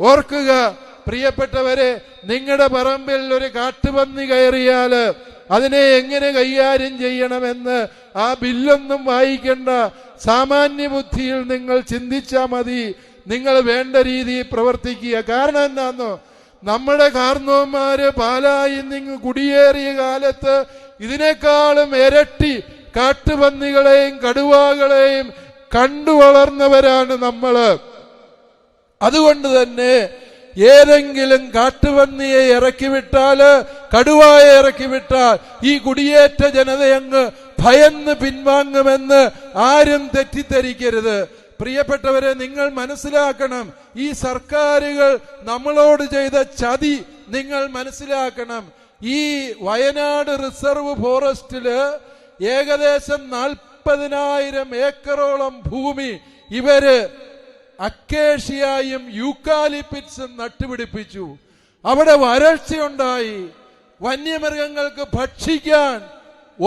ഓർക്കുക പ്രിയപ്പെട്ടവരെ നിങ്ങളുടെ പറമ്പിൽ ഒരു കാട്ടുപന്നി കയറിയാൽ അതിനെ എങ്ങനെ കൈകാര്യം ചെയ്യണമെന്ന് ആ ബില്ലൊന്നും വായിക്കേണ്ട. സാമാന്യ ബുദ്ധിയിൽ നിങ്ങൾ ചിന്തിച്ചാ മതി. നിങ്ങൾ വേണ്ട രീതിയിൽ പ്രവർത്തിക്കുക. കാരണം എന്താന്നോ? നമ്മുടെ കാർന്നോന്മാര് പാലായി നിങ്ങ് കുടിയേറിയ കാലത്ത് ഇതിനേക്കാളും ഇരട്ടി കാട്ടുപന്നികളെയും കടുവകളെയും കണ്ടു വളർന്നവരാണ് നമ്മൾ. അതുകൊണ്ട് തന്നെ ഏതെങ്കിലും കാട്ടുപന്നിയെ ഇറക്കി വിട്ടാൽ കടുവായെ ഇറക്കി വിട്ടാൽ ഈ കുടിയേറ്റ ജനതയങ്ങ് ഭയന്ന് പിൻവാങ്ങുമെന്ന് ആരും തെറ്റിദ്ധരിക്കരുത്. പ്രിയപ്പെട്ടവരെ നിങ്ങൾ മനസ്സിലാക്കണം ഈ സർക്കാരുകൾ നമ്മളോട് ചെയ്ത ചതി നിങ്ങൾ മനസ്സിലാക്കണം. ഈ വയനാട് റിസർവ് ഫോറസ്റ്റിൽ ഏകദേശം നാൽപ്പതിനായിരം ഏക്കറോളം ഭൂമി ഇവർ അക്കേഷ്യയും യൂക്കാലിപ്പിറ്റ്സും നട്ടുപിടിപ്പിച്ചു. അവിടെ വരൾച്ചയുണ്ടായി. വന്യമൃഗങ്ങൾക്ക് ഭക്ഷിക്കാൻ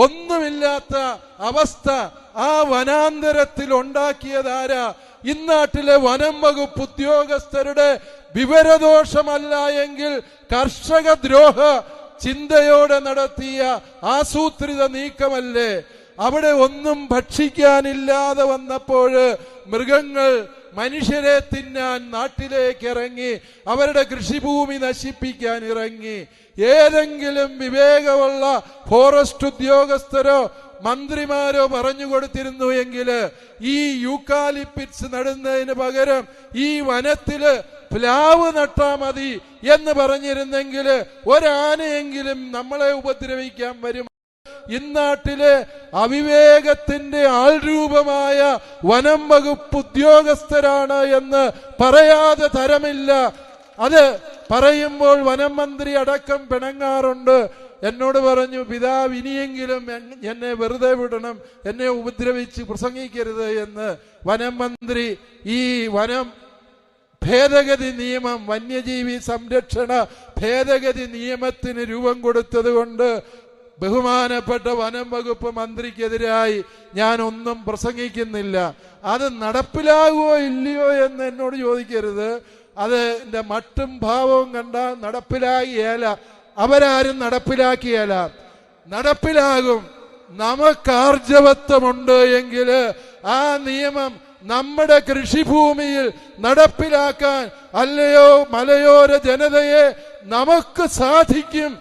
ഒന്നുമില്ലാത്ത അവസ്ഥ ആ വനാന്തരത്തിൽ ഉണ്ടാക്കിയതാരാ ഇന്നാട്ടിലെ വനം വകുപ്പ് ഉദ്യോഗസ്ഥരുടെ വിവരദോഷമല്ല എങ്കിൽ കർഷക ദ്രോഹ ചിന്തയോടെ നടത്തിയ ആസൂത്രിത നീക്കമല്ലേ? അവിടെ ഒന്നും ഭക്ഷിക്കാനില്ലാതെ വന്നപ്പോൾ മൃഗങ്ങൾ മനുഷ്യരെ തിന്നാൻ നാട്ടിലേക്ക് ഇറങ്ങി അവരുടെ കൃഷിഭൂമി നശിപ്പിക്കാൻ ഇറങ്ങി. ഏതെങ്കിലും വിവേകമുള്ള ഫോറസ്റ്റ് ഉദ്യോഗസ്ഥരോ മന്ത്രിമാരോ പറഞ്ഞു കൊടുത്തിരുന്നു എങ്കിൽ ഈ യൂക്കാലിപ്പിറ്റ്സ് നടുന്നതിന് പകരം ഈ വനത്തിൽ പ്ലാവ് നട്ടാ മതി എന്ന് പറഞ്ഞിരുന്നെങ്കിൽ ഒരാനയെങ്കിലും നമ്മളെ ഉപദ്രവിക്കാൻ വരും. ഇന്നാട്ടിലെ അവിവേകത്തിന്റെ ആൾരൂപമായ വനം വകുപ്പ് ഉദ്യോഗസ്ഥരാണ് എന്ന് പറയാതെ തരമില്ല. അത് പറയുമ്പോൾ വനം മന്ത്രി അടക്കം പിണങ്ങാറുണ്ട്. എന്നോട് പറഞ്ഞു പിതാവ് ഇനിയെങ്കിലും എന്നെ വെറുതെ വിടണം എന്നെ ഉപദ്രവിച്ച് പ്രസംഗിക്കരുത് എന്ന്. വനം മന്ത്രി ഈ വനം ഭേദഗതി നിയമം വന്യജീവി സംരക്ഷണ ഭേദഗതി നിയമത്തിന് രൂപം കൊടുത്തത് കൊണ്ട് ബഹുമാനപ്പെട്ട വനം വകുപ്പ് മന്ത്രിക്കെതിരായി ഞാൻ ഒന്നും പ്രസംഗിക്കുന്നില്ല. അത് നടപ്പിലാകുമോ ഇല്ലയോ എന്ന് എന്നോട് ചോദിക്കരുത്. അത് എന്റെ മട്ടും ഭാവവും കണ്ട നടപ്പിലാകിയല്ല അവരാരും നടപ്പിലാക്കിയല്ല നടപ്പിലാകും. നമുക്കാർജവത്വമുണ്ട് എങ്കിൽ ആ നിയമം നമ്മുടെ കൃഷിഭൂമിയിൽ നടപ്പിലാക്കാൻ അല്ലയോ മലയോര ജനതയെ നമുക്ക് സാധിക്കും.